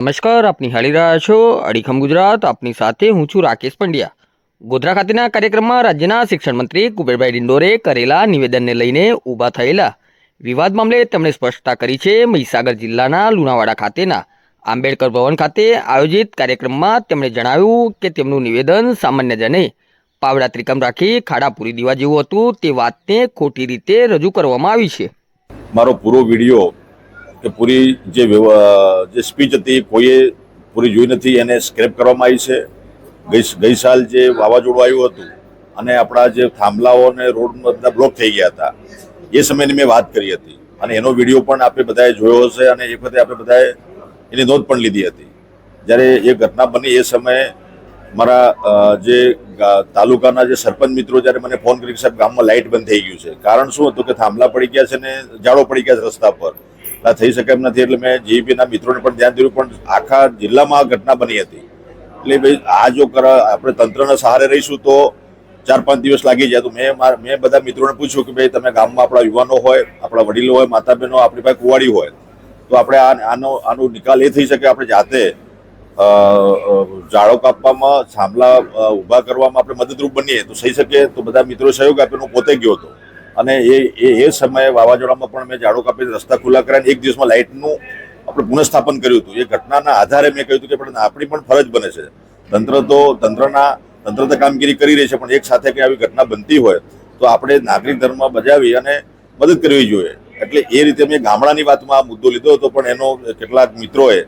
નમસ્કાર, આપની નિહાળી રહ્યા છો અડીખમ ગુજરાત. આપની સાથે હું છું રાકેશ પંડ્યા. ગોધરા ખાતેના કાર્યક્રમમાં રાજ્યના શિક્ષણ મંત્રી કુબેરભાઈ ડિંડોરે કરેલા નિવેદનને લઈને ઊભા થયેલા વિવાદ મામલે તેમણે સ્પષ્ટતા કરી છે. મહીસાગર જિલ્લાના લુણાવાડા ખાતેના આંબેડકર ભવન ખાતે આયોજિત કાર્યક્રમમાં તેમણે જણાવ્યું કે તેમનું નિવેદન સામાન્ય જને પાવડા ત્રિકમ રાખી ખાડા પૂરી દેવા જેવું હતું તે વાતને ખોટી રીતે રજૂ કરવામાં આવી છે. મારો પૂરો વીડિયો કે પૂરી જે જે સ્પીચ હતી કોઈએ પૂરી જોઈ નથી, એને સ્ક્રેપ કરવામાં આવી છે. ગઈ ગઈ સાલ જે વાવાઝોડું આવ્યું હતું અને આપણા જે થાંભલાઓ અને રોડ બધા બ્લોક થઈ ગયા હતા, એ સમયની મેં વાત કરી હતી. અને એનો વીડિયો પણ આપણે બધાએ જોયો હશે અને એ વખતે આપણે બધાએ એની નોંધ પણ લીધી હતી. જ્યારે એ ઘટના બની એ સમયે મારા જે તાલુકાના જે સરપંચ મિત્રો જ્યારે મને ફોન કરી સાહેબ ગામમાં લાઇટ બંધ થઈ ગયું છે. કારણ શું હતું કે થાંભલા પડી ગયા છે ને જાડો પડી ગયા છે રસ્તા પર. આ થઈ શકે એમ નથી એટલે મેં જીઈપીના મિત્રોને પણ ધ્યાન દીધું પણ આખા જિલ્લામાં ઘટના બની હતી. એટલે ભાઈ આ જો કર આપણે તંત્રના સહારે રહીશું તો ચાર પાંચ દિવસ લાગી જાય. તો મેં મારા મેં બધા મિત્રોને પૂછ્યું કે ભાઈ તમે ગામમાં આપણા યુવાનો હોય આપણા વડીલો હોય માતા બહેનો આપણી પાસે કુવાડી હોય તો આપણે આનો આનો નિકાલ એ થઈ શકે આપણે જાતે અ, કાપવામાં થાંભલા ઊભા કરવામાં આપણે મદદરૂપ બનીએ. તો થઈ શકે તો બધા મિત્રો સહયોગ આપ્યો પોતે ગયો હતો. અને એ એ એ સમયે વાવાઝોડામાં પણ મેં ઝાડો કાપી રસ્તા ખુલ્લા કર્યા એક દિવસમાં લાઇટનું આપણે પુનઃસ્થાપન કર્યું હતું. એ ઘટનાના આધારે મેં કહ્યું હતું કે પણ આપણી પણ ફરજ બને છે. તંત્ર તો, તંત્રના તંત્ર તો કામગીરી કરી રહી છે, પણ એક સાથે કંઈ આવી ઘટના બનતી હોય તો આપણે નાગરિક ધર્મ બજાવી અને મદદ કરવી જોઈએ. એટલે એ રીતે મેં ગામડાની વાતમાં આ મુદ્દો લીધો હતો, પણ એનો કેટલાક મિત્રોએ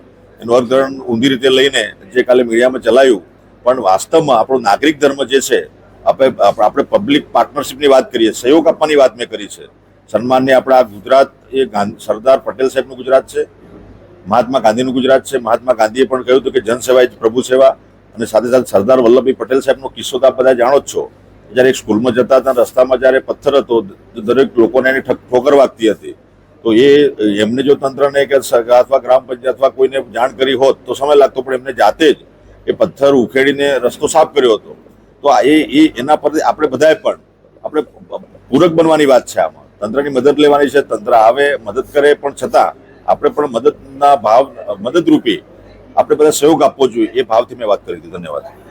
એનું અર્થઘટન ઊંધી રીતે લઈને જે કાલે મીડિયામાં ચલાવ્યું પણ વાસ્તવમાં આપણો નાગરિક ધર્મ જે છે આપણે આપ- આપણે પબ્લિક પાર્ટનરશિપની વાત કરીએ, સહયોગ આપવાની વાત મેં કરી છે. સન્માનને આપણા ગુજરાત એ સરદાર પટેલ સાહેબનું ગુજરાત છે, મહાત્મા ગાંધીનું ગુજરાત છે. મહાત્મા ગાંધીએ પણ કહ્યું હતું કે જનસેવા એ પ્રભુ સેવા અને સાથે સાથે સરદાર વલ્લભભાઈ પટેલ સાહેબનો કિસ્સો તો આપ બધા જાણો જ છો. જ્યારે એક સ્કૂલમાં જતા હતા, રસ્તામાં જ્યારે પથ્થર હતો દરેક લોકોને એની ઠક- ઠોકર વાગતી હતી. તો એ, એમને જો તંત્રને કે અથવા ગ્રામ પંચાયત અથવા કોઈને જાણ કરી હોત, તો સમય લાગતો, પણ એમને જાતે જ એ પથ્થર ઉખેડીને રસ્તો સાફ કર્યો હતો. તો એ એ એના પર આપણે બધાએ પણ આપણે પૂરક બનવાની વાત છે આમાં. તંત્રની મદદ લેવાની છે, તંત્ર આવે, મદદ કરે, પણ છતાં આપણે પણ મદદના ભાવ, મદદરૂપી આપણે બધા સહયોગ આપવો જોઈએ એ ભાવથી મેં વાત કરી હતી. ધન્યવાદ.